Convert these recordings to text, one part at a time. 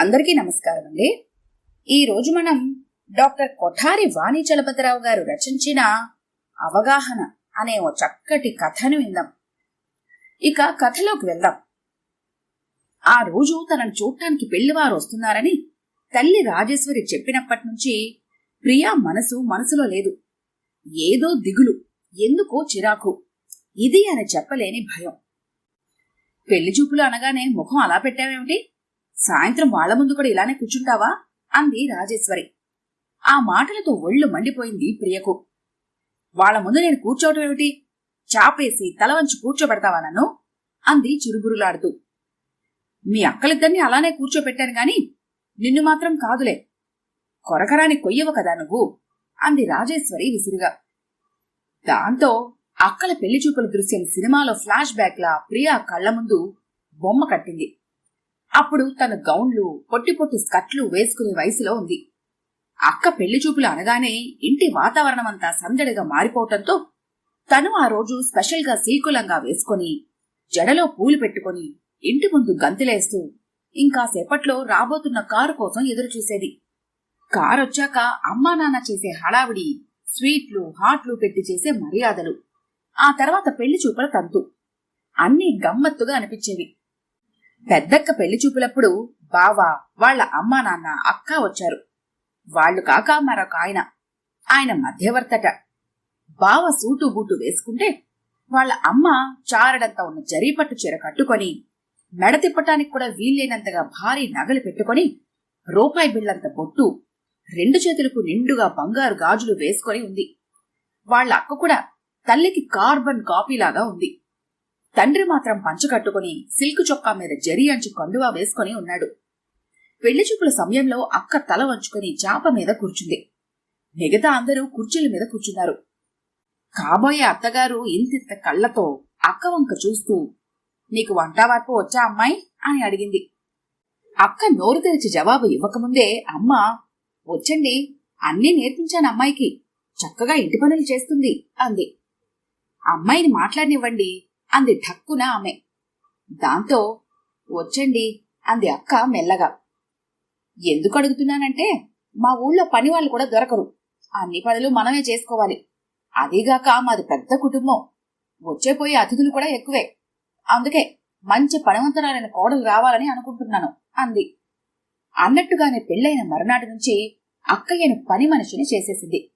అందరికీ నమస్కారం అండి. ఈ రోజు మనం డాక్టర్ కొఠారి వాణి చలపతిరావు గారు రచించిన అవగాహన అనే ఓ చక్కటి కథను విందాం. ఇక కథలోకి వెళ్దాం. ఆ రోజు తనను చూడటానికి పెళ్ళివారు వస్తున్నారని తల్లి రాజేశ్వరి చెప్పినప్పటి నుంచి ప్రియా మనసు మనసులో లేదు. ఏదో దిగులు ఎందుకో చిరాకు ఇది అని చెప్పలేని భయం. పెళ్ళి చూపులు అనగానే ముఖం అలా పెట్టావేమిటి? సాయంత్రం వాళ్ళ ముందు కూడా ఇలానే కూర్చుంటావా? అంది రాజేశ్వరి. ఆ మాటలతో ఒళ్ళు మండిపోయింది ప్రియకు. వాళ్ళ ముందు నేను కూర్చోవటం ఏమిటి? చాపేసి తల వంచి కూర్చోబెడతావా నన్ను? అంది చిరుబురులాడుతూ. మీ అక్కలిద్దరినీ అలానే కూర్చోబెట్టాను గాని నిన్ను మాత్రం కాదులే. కొరకరాని కొయ్యవు కదా నువ్వు? అంది రాజేశ్వరి విసురుగా. దాంతో అక్కల పెళ్ళి చూపుల దృశ్యం సినిమాలో ఫ్లాష్ బ్యాక్ లా ప్రియా కళ్ళ ముందు బొమ్మ కట్టింది. అప్పుడు తన గౌన్లు పొట్టి పొట్టి స్కర్ట్లు వేసుకునే వయసులో ఉంది. అక్క పెళ్ళి చూపులు అనగానే ఇంటి వాతావరణం అంతా సందడిగా మారిపోవటంతో తను ఆ రోజు స్పెషల్గా సీకులంగా వేసుకొని జడలో పూలు పెట్టుకొని ఇంటి ముందు గంతులేస్తూ ఇంకాసేపట్లో రాబోతున్న కారు కోసం ఎదురుచూసేది. కారొచ్చాక అమ్మా నాన్న చేసే హడావిడి స్వీట్లు హాట్లు పెట్టి చేసే మర్యాదలు ఆ తర్వాత పెళ్ళి చూపుల తంతు అన్నీ గమ్మత్తుగా అనిపించేవి. పెద్దక్క పెళ్ళి చూపులప్పుడు బావా వాళ్ళ అమ్మా నాన్న అక్క వచ్చారు. వాళ్ళు కాక మరొక ఆయన. ఆయన మధ్యవర్తట. బావ సూటు బూటు వేసుకుంటే వాళ్ళ అమ్మ చారడంతా ఉన్న జరీపట్టు చీర కట్టుకొని మెడ తిప్పటానికి కూడా వీల్లేనంతగా భారీ నగలు పెట్టుకొని రూపాయి బిళ్ళంత బొట్టు రెండు చేతులకు నిండుగా బంగారు గాజులు వేసుకొని ఉంది. వాళ్ళ అక్క కూడా తల్లికి కార్బన్ కాపీలాగా ఉంది. తండ్రి మాత్రం పంచ కట్టుకుని సిల్క్ చొక్కా మీద జరి అంచు కండువా వేసుకుని ఉన్నాడు. పెళ్ళి చూపుల సమయంలో అక్క తల వంచుకొని చాప మీద కూర్చుంది. మిగతా అందరూ కుర్చీల మీద కూర్చున్నారు. కాబోయే అత్తగారు ఇంతింత కళ్ళతో అక్క వంక చూస్తూ నీకు వంట వార్పు వచ్చా అమ్మాయి? అని అడిగింది. అక్క నోరు తెరిచి జవాబు ఇవ్వకముందే అమ్మ వచ్చండి అన్నీ నేర్పించాను అమ్మాయికి. చక్కగా ఇంటి పనులు చేస్తుంది అంది. అమ్మాయిని మాట్లాడనివ్వండి అంది ఠక్కున ఆమె. దాంతో వచ్చండి అంది అక్క మెల్లగా. ఎందుకు అడుగుతున్నానంటే మా ఊళ్ళో పని వాళ్ళు కూడా దొరకరు. అన్ని పనులు మనమే చేసుకోవాలి. అదీగాక మాది పెద్ద కుటుంబం. వచ్చేపోయే అతిథులు కూడా ఎక్కువే. అందుకే మంచి పనివంతరాలైన కోడలు రావాలని అనుకుంటున్నాను అంది. అన్నట్టుగానే పెళ్ళైన మరునాటి నుంచి అక్కయ్యను పని మనిషిని చేసేసింది.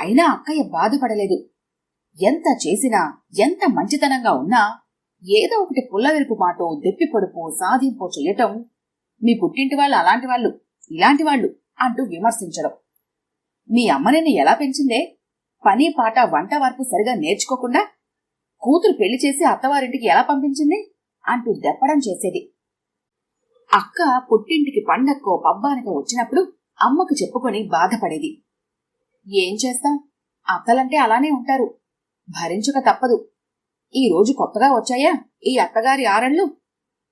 అయినా అక్కయ్య బాధపడలేదు. ఎంత చేసినా ఎంత మంచితనంగా ఉన్నా ఏదో ఒకటి పుల్లవెరుపు మాటో దెప్పి పొడుపు సాధింపు చేయటం మీ పుట్టింటి వాళ్ళు అలాంటి వాళ్ళు ఇలాంటి వాళ్ళు అంటూ విమర్శించడం. మీ అమ్మ నిన్ను ఎలా పెంచిందే? పని పాట వంట వరకు సరిగా నేర్చుకోకుండా కూతురు పెళ్ళి చేసి అత్తవారింటికి ఎలా పంపించింది? అంటూ దెప్పడం చేసేది. అక్క పుట్టింటికి పండక్కో పబ్బానికో వచ్చినప్పుడు అమ్మకు చెప్పుకొని బాధపడేది. ఏం చేస్తాం? అత్తలంటే అలానే ఉంటారు. భరించక తప్పదు. ఈ రోజు కొత్తగా వచ్చాయా? ఈ అత్తగారి ఆరళ్ళు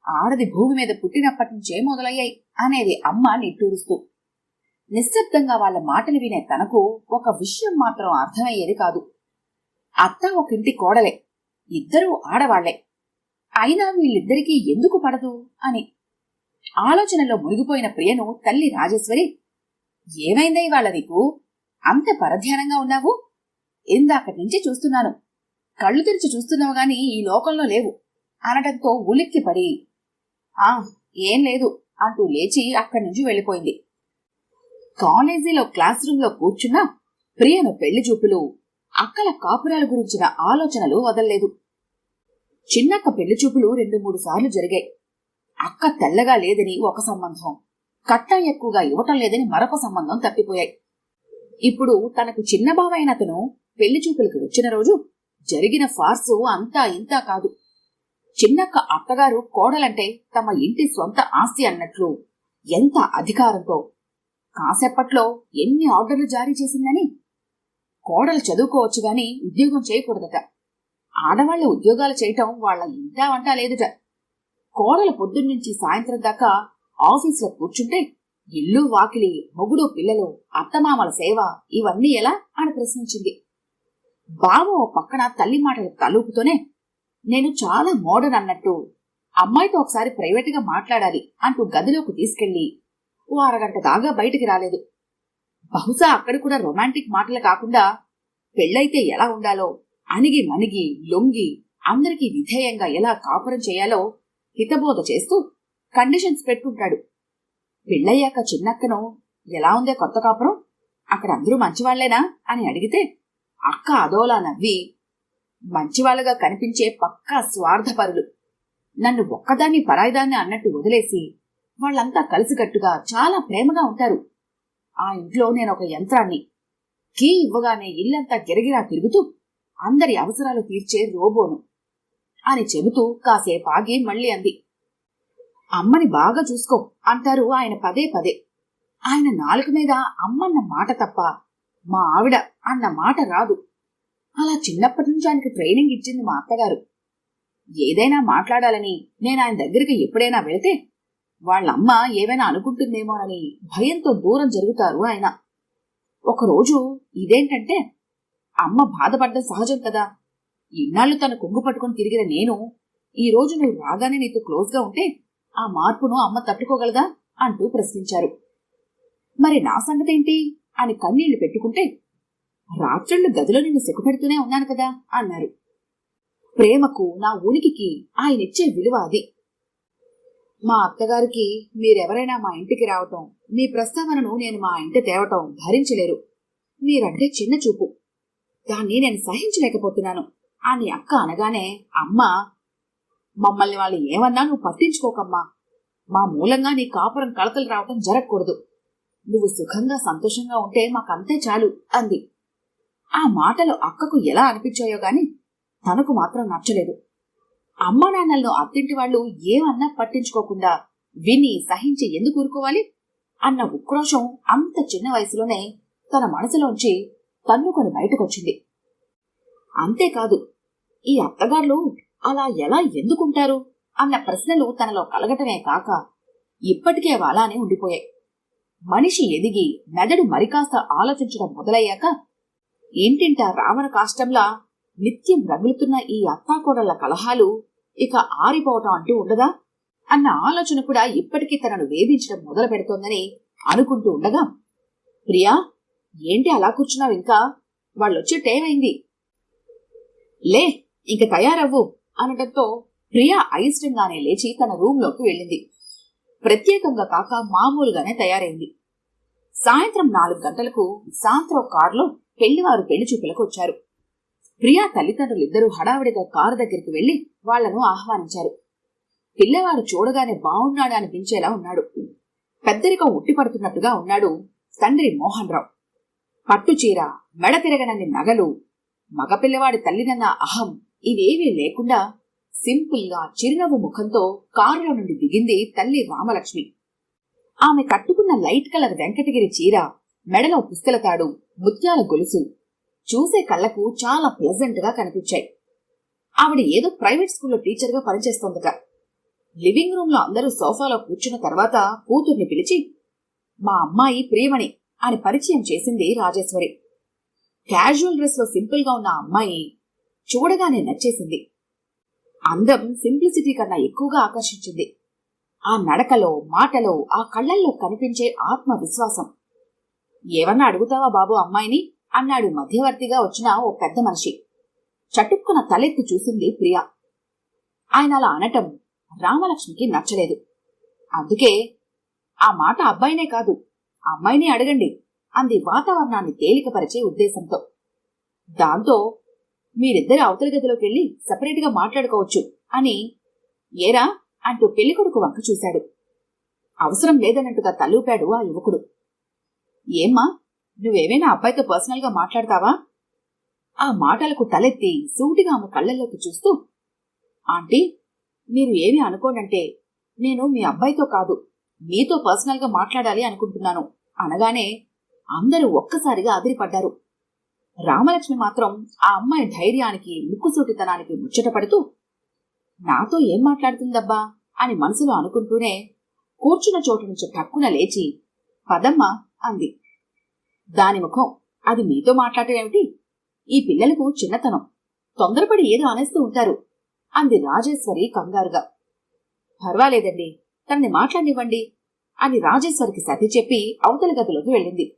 ఆడది భూమి మీద పుట్టినప్పటి నుంచే మొదలయ్యాయి అనేది అమ్మ నిట్టూరుస్తూ. నిశ్శబ్దంగా వాళ్ళ మాటలు వినే తనకు ఒక విషయం మాత్రం అర్థమయ్యేది కాదు. అత్త ఒక ఇంటి కోడలే. ఇద్దరూ ఆడవాళ్ళే. అయినా వీళ్ళిద్దరికీ ఎందుకు పడదు అని. ఆలోచనలో మునిగిపోయిన ప్రియను తల్లి రాజేశ్వరి ఏమైందై వాళ్ళ నీకు? అంత పరధ్యానంగా ఉన్నావు? ఇందాకటి నుంచి చూస్తున్నాను. కళ్ళు తెరిచి చూస్తున్నావు గాని ఈ లోకంలో లేవు. అనటంతో ఉలిక్కి పడి ఆ ఏం లేదు అంటూ లేచి అక్కడి నుంచి వెళ్ళిపోయింది. కాలేజీలో క్లాస్ రూమ్లో కూర్చున్న ప్రియను పెళ్ళి చూపులు అక్కల కాపురాల గురించిన ఆలోచనలు వదల్లేదు. చిన్నక్క పెళ్ళి చూపులు రెండు మూడు సార్లు జరిగాయి. అక్క తెల్లగా లేదని ఒక సంబంధం కట్ట ఎక్కువగా ఇవ్వటం లేదని మరొక సంబంధం తప్పిపోయాయి. ఇప్పుడు తనకు చిన్న బావైన అతను పెళ్ళి చూపులకు వచ్చిన రోజు జరిగిన ఫార్సు అంతా ఇంతా కాదు. చిన్నక్క అత్తగారు కోడలంటే తమ ఇంటి సొంత ఆస్తి అన్నట్లు ఎంత అధికారంతో. కాసేపట్లో ఎన్ని ఆర్డర్లు జారీ చేసిందని? కోడలు చదువుకోవచ్చు గాని ఉద్యోగం చేయకూడదట. ఆడవాళ్ళ ఉద్యోగాలు చేయటం వాళ్ళ ఇంటా వంట లేదుట. కోడలు పొద్దున్నుంచి సాయంత్రం దాకా ఆఫీసులో కూర్చుంటే ఇల్లు వాకిలి మొగుడు పిల్లలు అత్తమామల సేవ ఇవన్నీ ఎలా? అని ప్రశ్నించింది. బావ ఓ పక్కన తల్లి మాటలు తలుపుతోనే నేను చాలా మోడర్న్ అన్నట్టు. అమ్మాయితో ఒకసారి ప్రైవేట్గా మాట్లాడాలి అంటూ గదిలోకి తీసుకెళ్ళి ఓ అరగంట దాకా బయటికి రాలేదు. బహుశా అక్కడ కూడా రొమాంటిక్ మాటలు కాకుండా పెళ్ళైతే ఎలా ఉండాలో అణిగి మణిగి లొంగి అందరికీ విధేయంగా ఎలా కాపురం చేయాలో హితబోధ చేస్తూ కండిషన్స్ పెట్టుకుంటాడు పెళ్ళయ్యాక చిన్నక్కను ఎలా ఉందే కొత్త కాపురం? అక్కడ అందరూ మంచివాళ్ళేనా? అని అడిగితే అక్క అదోలా నవ్వి మంచివాళ్ళగా కనిపించే పక్కా స్వార్థపరులు. నన్ను ఒక్కదాన్ని పరాయిదాన్ని అన్నట్టు వదిలేసి వాళ్ళంతా కలిసికట్టుగా చాలా ప్రేమగా ఉంటారు. ఆ ఇంట్లో నేను ఒక యంత్రాన్ని కీ ఇవ్వగానే ఇల్లంతా గిరగిరా తిరుగుతూ అందరి అవసరాలు తీర్చే రోబోను అని చెబుతూ కాసేపు ఆగి మళ్ళీ అంది. అమ్మని బాగా చూసుకో అంటారు ఆయన పదే పదే. ఆయన నాలుక మీద అమ్మన్న మాట తప్ప మా ఆవిడ అన్న మాట రాదు. అలా చిన్నప్పటి నుంచి ఆయనకి ట్రైనింగ్ ఇచ్చింది మా అత్తగారు. ఏదైనా మాట్లాడాలని నేను ఆయన దగ్గరికి ఎప్పుడైనా వెళితే వాళ్ళమ్మ ఏవైనా అనుకుంటుందేమోనని భయంతో దూరం జరుగుతారు ఆయన. ఒకరోజు ఇదేంటంటే అమ్మ బాధపడ్డం సహజం కదా. ఇన్నాళ్ళు తన కొంగు పట్టుకొని తిరిగిన నేను ఈ రోజు నువ్వు రాగానే నీతో క్లోజ్గా ఉంటే ఆ మార్పును అమ్మ తట్టుకోగలదా అంటూ ప్రశ్నించారు. మరి నా సంగతేంటి? అని కన్నీళ్ళు పెట్టుకుంటే రాత్రుళ్ళు గదిలో నిన్ను సిగ్గుపెడుతూనే ఉన్నాను కదా అన్నారు. ప్రేమకు నా ఉనికికి ఆయనిచ్చే విలువ అది. మా అత్తగారికి మీరెవరైనా మా ఇంటికి రావటం మీ ప్రస్తావనను నేను మా ఇంటి తేవటం భరించలేరు మీరంటే చిన్న చూపు. దాన్ని నేను సహించలేకపోతున్నాను అని అక్క అనగానే అమ్మ మమ్మల్ని వాళ్ళు ఏమన్నా నువ్వు పట్టించుకోకమ్మా. మా మూలంగా నీ కాపురం కలతలు రావటం జరగకూడదు. నువ్వు సుఖంగా సంతోషంగా ఉంటే మాకంతే చాలు అంది. ఆ మాటలు అక్కకు ఎలా అనిపించాయో గాని తనకు మాత్రం నచ్చలేదు. అమ్మా నాన్నలను అత్తింటి వాళ్ళు ఏమన్నా పట్టించుకోకుండా విని సహించి ఎందుకు ఊరుకోవాలి? అన్న ఉక్రోషం అంత చిన్న వయసులోనే తన మనసులోంచి తన్నుకొని బయటకొచ్చింది. అంతేకాదు ఈ అత్తగారులు అలా ఎలా ఎందుకుంటారు? అన్న ప్రశ్నలు తనలో కలగటమే కాక ఇప్పటికే అలానే ఉండిపోయాయి. మనిషి ఎదిగి మెదడు మరికాస్త ఆలోచించడం మొదలయ్యాక ఏంటింటా రావణ కాష్టంలా నిత్యం రగులుతున్న ఈ అత్తాకోడళ్ళ కలహాలు ఇక ఆరిపోవటం అంటూ ఉండదా? అన్న ఆలోచన కూడా ఇప్పటికీ తనను వేధించడం మొదలు పెడుతోందని అనుకుంటూ ఉండగా ప్రియా ఏంటి అలా కూర్చున్నావు ఇంకా? వాళ్ళొచ్చే టైమైంది. లే ఇంక తయారవ్వు అనటంతో ప్రియా అయిష్టంగానే లేచి తన రూంలోకి వెళ్ళింది. ప్రత్యేకంగా కాక మామూలుగానే తయారైంది. సాయంత్రం నాలుగు గంటలకు సాంత్రో కారులో పెళ్ళివారు పెళ్ళి చూపులకు వచ్చారు. ప్రియా తల్లిదండ్రులిద్దరూ హడావిడిగా కారు దగ్గరికి వెళ్ళి వాళ్ళను ఆహ్వానించారు. పిల్లవాడు చూడగానే బాగున్నాడు అనిపించేలా ఉన్నాడు. పెద్దరికం ఉట్టిపడుతున్నట్టుగా ఉన్నాడు తండ్రి మోహన్ రావు పట్టుచీర మెడ తిరగనన్ని నగలు మగపిల్లవాడి తల్లినన్న అహం ఇవేవీ లేకుండా సింపుల్గా చిరునవ్వు ముఖంతో కారులో నుండి దిగింది తల్లి రామలక్ష్మి. ఆమె కట్టుకున్న లైట్ కలర్ వెంకటగిరి చీర మెడలో పుస్తల తాడు ముత్యాల గొలుసు చూసే కళ్ళకు చాలా ప్లెజెంట్గా కనిపించాయి. ఆవిడ ఏదో ప్రైవేట్ స్కూల్లో టీచర్గా పనిచేస్తోందట. లివింగ్ రూమ్లో అందరూ సోఫాలో కూర్చున్న తర్వాత కూతుర్ని పిలిచి మా అమ్మాయి ప్రియమణి అని పరిచయం చేసింది రాజేశ్వరి. క్యాజువల్ డ్రెస్లో సింపుల్గా ఉన్న అమ్మాయి చూడగానే నచ్చేసింది. అందం సింప్లిసిటీ కన్నా ఎక్కువగా ఆకర్షించింది. ఆ నడకలో మాటలో ఆ కళ్ళల్లో కనిపించే ఆత్మవిశ్వాసం. ఏమన్నా అడుగుతావా బాబు అమ్మాయిని? అన్నాడు మధ్యవర్తిగా వచ్చిన ఓ పెద్ద మనిషి. చటుక్కున తలెత్తి చూసింది ప్రియా. ఆయన అలా అనటం రామలక్ష్మికి నచ్చలేదు. అందుకే ఆ మాట అబ్బాయినే కాదు అమ్మాయిని అడగండి అంది వాతావరణాన్ని తేలికపరిచే ఉద్దేశంతో. దాంతో మీరిద్దరు అవతల గదిలోకి వెళ్ళి సపరేట్గా మాట్లాడుకోవచ్చు అని ఏరా అంటూ పెళ్ళికొడుకు వంక చూశాడు. అవసరం లేదన్నట్టుగా తల్లూపాడు ఆ యువకుడు. ఏమ్మా నువ్వేమైనా అబ్బాయితో పర్సనల్గా మాట్లాడతావా? ఆ మాటలకు తలెత్తి సూటిగా ఆమె కళ్ళల్లోకి చూస్తూ ఆంటీ మీరు ఏమి అనుకోనంటే నేను మీ అబ్బాయితో కాదు మీతో పర్సనల్గా మాట్లాడాలి అనుకుంటున్నాను. అనగానే అందరూ ఒక్కసారిగా అదిరిపడ్డారు. రామలక్ష్మి మాత్రం ఆ అమ్మాయి ధైర్యానికి ముక్కుసూటితనానికి ముచ్చటపడుతూ నాతో ఏం మాట్లాడుతుందబ్బా? అని మనసులో అనుకుంటూనే కూర్చున్న చోటు నుంచి టక్కున లేచి పదమ్మ అంది. దాని ముఖం అది మీతో మాట్లాడటమేమిటి ఈ పిల్లలకు చిన్నతనం తొందరపడి ఏదో అనేస్తూ ఉంటారు అంది రాజేశ్వరి కంగారుగా. పర్వాలేదండి తనని మాట్లాడివ్వండి అని రాజేశ్వరికి సతి చెప్పి అవతల గదిలోకి వెళ్ళింది.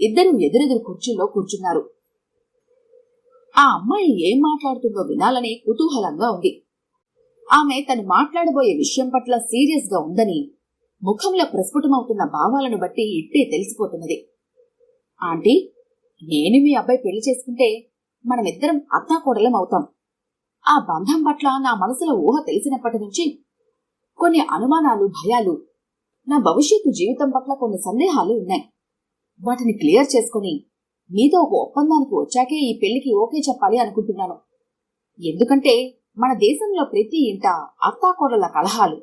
ఇద్దరూ ఎదురెదురు కుర్చీల్లో కూర్చున్నారు. ఆ అమ్మాయి ఏం మాట్లాడుతుందో వినాలని కుతూహలంగా ఉంది. ఆమె తను మాట్లాడబోయే విషయం పట్ల సీరియస్గా ఉందని ముఖంలో ప్రస్ఫుటమవుతున్న భావాలను బట్టి ఇట్టే తెలిసిపోతున్నది. ఆంటీ నేను మీ అబ్బాయి పెళ్ళి చేసుకుంటే మనమిద్దరం అత్తాకోడలం అవుతాం. ఆ బంధం పట్ల నా మనసులో ఊహ తెలిసినప్పటి నుంచి కొన్ని అనుమానాలు భయాలు నా భవిష్యత్తు జీవితం పట్ల కొన్ని సందేహాలు ఉన్నాయి. వాటిని క్లియర్ చేసుకుని మీతో ఒక ఒప్పందానికి వచ్చాకే ఈ పెళ్ళికి ఓకే చెప్పాలి అనుకుంటున్నాను. ఎందుకంటే మన దేశంలో ప్రతి ఇంట అత్తాకోడల కలహాలు.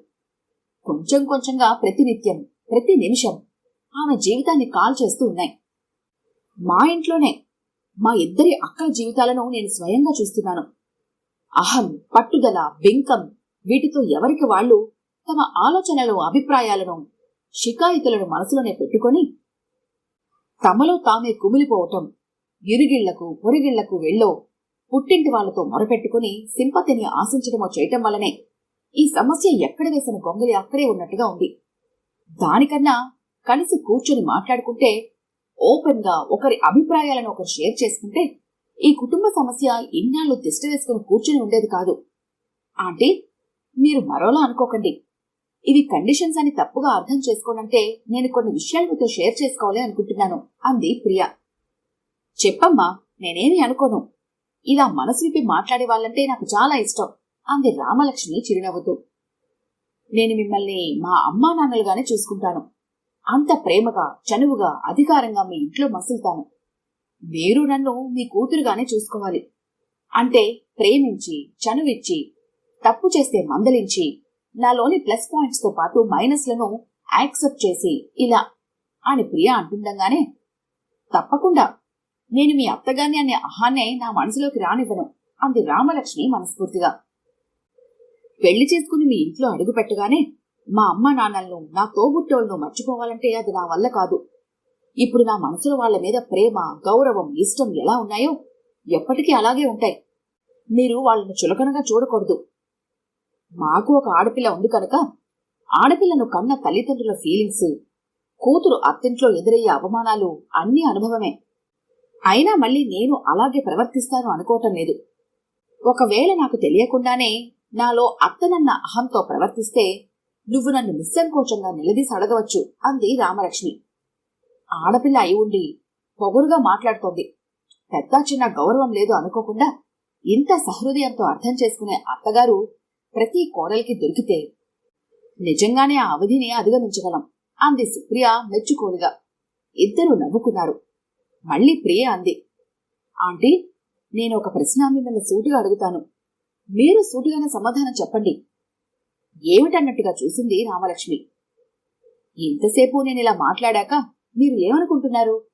కొంచెం కొంచెంగా ప్రతినిత్యం ప్రతి నిమిషం ఆమె జీవితాన్ని కాల్ చేస్తూ ఉన్నాయి. మా ఇంట్లోనే మా ఇద్దరి అక్కల జీవితాలను నేను స్వయంగా చూస్తున్నాను. అహం పట్టుదల బింకం వీటితో ఎవరికి వాళ్ళు తమ ఆలోచనలు అభిప్రాయాలను షికాయితులను మనసులోనే పెట్టుకొని తమలో తామే కుమిలిపోవటం ఇరుగిళ్ళకు పొరిగిళ్ళకు వెళ్ళో పుట్టింటి వాళ్ళతో మొరపెట్టుకుని సింపతిని ఆశించడమో చేయటం వల్లనే ఈ సమస్య ఎక్కడ వేసిన గొంగలి అక్కడే ఉన్నట్టుగా ఉంది. దానికన్నా కలిసి కూర్చొని మాట్లాడుకుంటే ఓపెన్గా ఒకరి అభిప్రాయాలను ఒకరు షేర్ చేసుకుంటే ఈ కుటుంబ సమస్య ఇన్నాళ్ళు తిష్ట వేసుకుని కూర్చొని ఉండేది కాదు. ఆంటీ మీరు మరోలా అనుకోకండి. ఇవి కండిషన్స్ అని తప్పుగా అర్థం చేసుకోనంటే నేను కొన్ని విషయాలు మీతో షేర్ చేసుకోవాలి అనుకుంటున్నాను. అంది ప్రియా. చెప్పమ్మా నేనేమి అనుకోను. ఇలా మనసు విప్పి మాట్లాడే వాళ్ళంటే నాకు చాలా ఇష్టం అంది రామలక్ష్మి చిరునవ్వుతూ. నేను మిమ్మల్ని మా అమ్మా నాన్నలుగానే చూసుకుంటాను. అంత ప్రేమగా చనువుగా అధికారంగా మీ ఇంట్లో మసులుతాను. మీరు నన్ను మీ కూతురుగానే చూసుకోవాలి. అంటే ప్రేమించి చనువిచ్చి తప్పు చేస్తే మందలించి నాలోని ప్లస్ పాయింట్స్తో పాటు మైనస్లను యాక్సెప్ట్ చేసి ఇలా అని ప్రియ అంటుండగానే తప్పకుండా. నేను మీ అత్తగాని అనే అహాన్నే నా మనసులోకి రానివ్వను అంది రామలక్ష్మి మనస్ఫూర్తిగా. పెళ్ళి చేసుకుని మీ ఇంట్లో అడుగు పెట్టగానే మా అమ్మ నాన్నలను నా తోబుట్టోళ్ళను మర్చిపోవాలంటే అది నా వల్ల కాదు. ఇప్పుడు నా మనసులో వాళ్ళ మీద ప్రేమ గౌరవం ఇష్టం ఎలా ఉన్నాయో ఎప్పటికీ అలాగే ఉంటాయి. మీరు వాళ్ళను చులకనగా చూడకూడదు. మాకు ఒక ఆడపిల్ల ఉంది కనుక ఆడపిల్లను కన్న తల్లిదండ్రుల ఫీలింగ్స్ కూతురు అత్తింట్లో ఎదురయ్యే అవమానాలు అన్ని అనుభవమే. అయినా మళ్ళీ నేను అలాగే ప్రవర్తిస్తాను అనుకోవటం లేదు. ఒకవేళ నాకు తెలియకుండానే నాలో అత్తనన్న అహంతో ప్రవర్తిస్తే నువ్వు నన్ను నిస్సంకోచంగా నిలదీసి అడగవచ్చు అంది రామలక్ష్మి. ఆడపిల్ల అయి ఉండి పొగురుగా మాట్లాడుతోంది. పెద్ద చిన్న గౌరవం లేదు అనుకోకుండా ఇంత సహృదయంతో అర్థం చేసుకునే అత్తగారు ప్రతి కోడలికి దొరికితే నిజంగానే ఆ అవధిని అధిగమించగలం అంది సుప్రియ మెచ్చుకోలుగా. ఇద్దరు నవ్వుకున్నారు. మళ్ళీ ప్రియ అంది ఆంటీ నేను ఒక ప్రశ్న మిమ్మల్ని సూటిగా అడుగుతాను. మీరు సూటిగానే సమాధానం చెప్పండి. ఏమిటన్నట్టుగా చూసింది రామలక్ష్మి? ఇంతసేపు నేను ఇలా మాట్లాడాక మీరు ఏమనుకుంటున్నారు?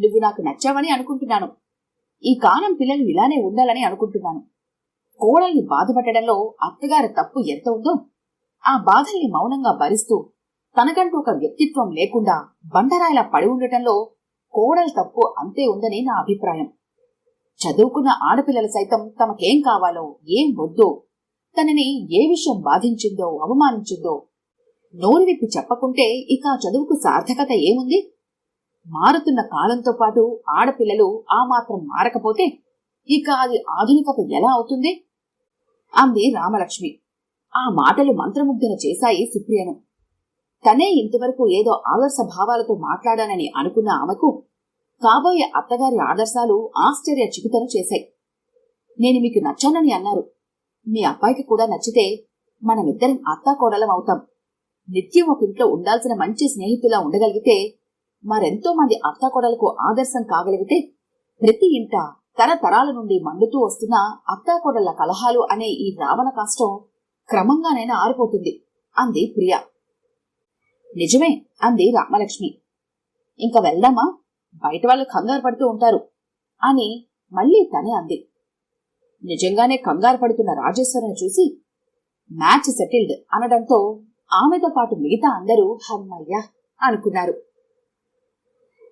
నువ్వు నాకు నచ్చావని అనుకుంటున్నాను. ఈ కాలం పిల్లలు ఇలానే ఉండాలని అనుకుంటున్నాను. కోడల్ని బాధపడడంలో అత్తగారి తప్పు ఎంత ఉందో ఆ బాధల్ని మౌనంగా భరిస్తూ తనకంటూ ఒక వ్యక్తిత్వం లేకుండా బండరాయిలా పడి ఉండటంలో కోడలి తప్పు అంతే ఉందని నా అభిప్రాయం. చదువుకున్న ఆడపిల్లలు సైతం తమకేం కావాలో ఏం వద్దో తనని ఏ విషయం బాధించిందో అవమానించిందో నోరు విప్పి చెప్పకుంటే ఇక ఆ చదువుకు సార్థకత ఏముంది? మారుతున్న కాలంతో పాటు ఆడపిల్లలు ఆ మాత్రం మారకపోతే ఇక అది ఆధునికత ఎలా అవుతుంది? అంది రామలక్ష్మి. ఆ మాటలు మంత్రముగ్ధన చేశాయి సుప్రియను. తనే ఇంతవరకు ఏదో ఆదర్శ భావాలతో మాట్లాడానని అనుకున్న ఆమెకు కాబోయే అత్తగారి ఆదర్శాలు ఆశ్చర్య చికితను చేశాయి. నేను మీకు నచ్చానని అన్నారు. మీ అబ్బాయికి కూడా నచ్చితే మనమిద్దరం అత్తాకోడలం అవుతాం. నిత్యం ఒక ఇంట్లో ఉండాల్సిన మంచి స్నేహితులా ఉండగలిగితే మరెంతో మంది అత్తాకోడలకు ఆదర్శం కాగలిగితే ప్రతి ఇంట తరతరాల నుండి మండుతూ వస్తున్న అత్తాకోడళ్ళ కలహాలు అనే ఈ రావణ కాష్టం క్రమంగానైనా ఆరిపోతుంది అంది ప్రియ. నిజమే అంది రామలక్ష్మి. ఇంకా వెళ్దామా? బయట వాళ్ళు కంగారు పడుతూ ఉంటారు అని మళ్ళీ తనే అంది. నిజంగానే కంగారు పడుతున్న రాజేశ్వరుని చూసి మ్యాచ్ సెటిల్డ్ అనడంతో ఆమెతో పాటు మిగతా అందరూ హమ్మయ్యా అనుకున్నారు.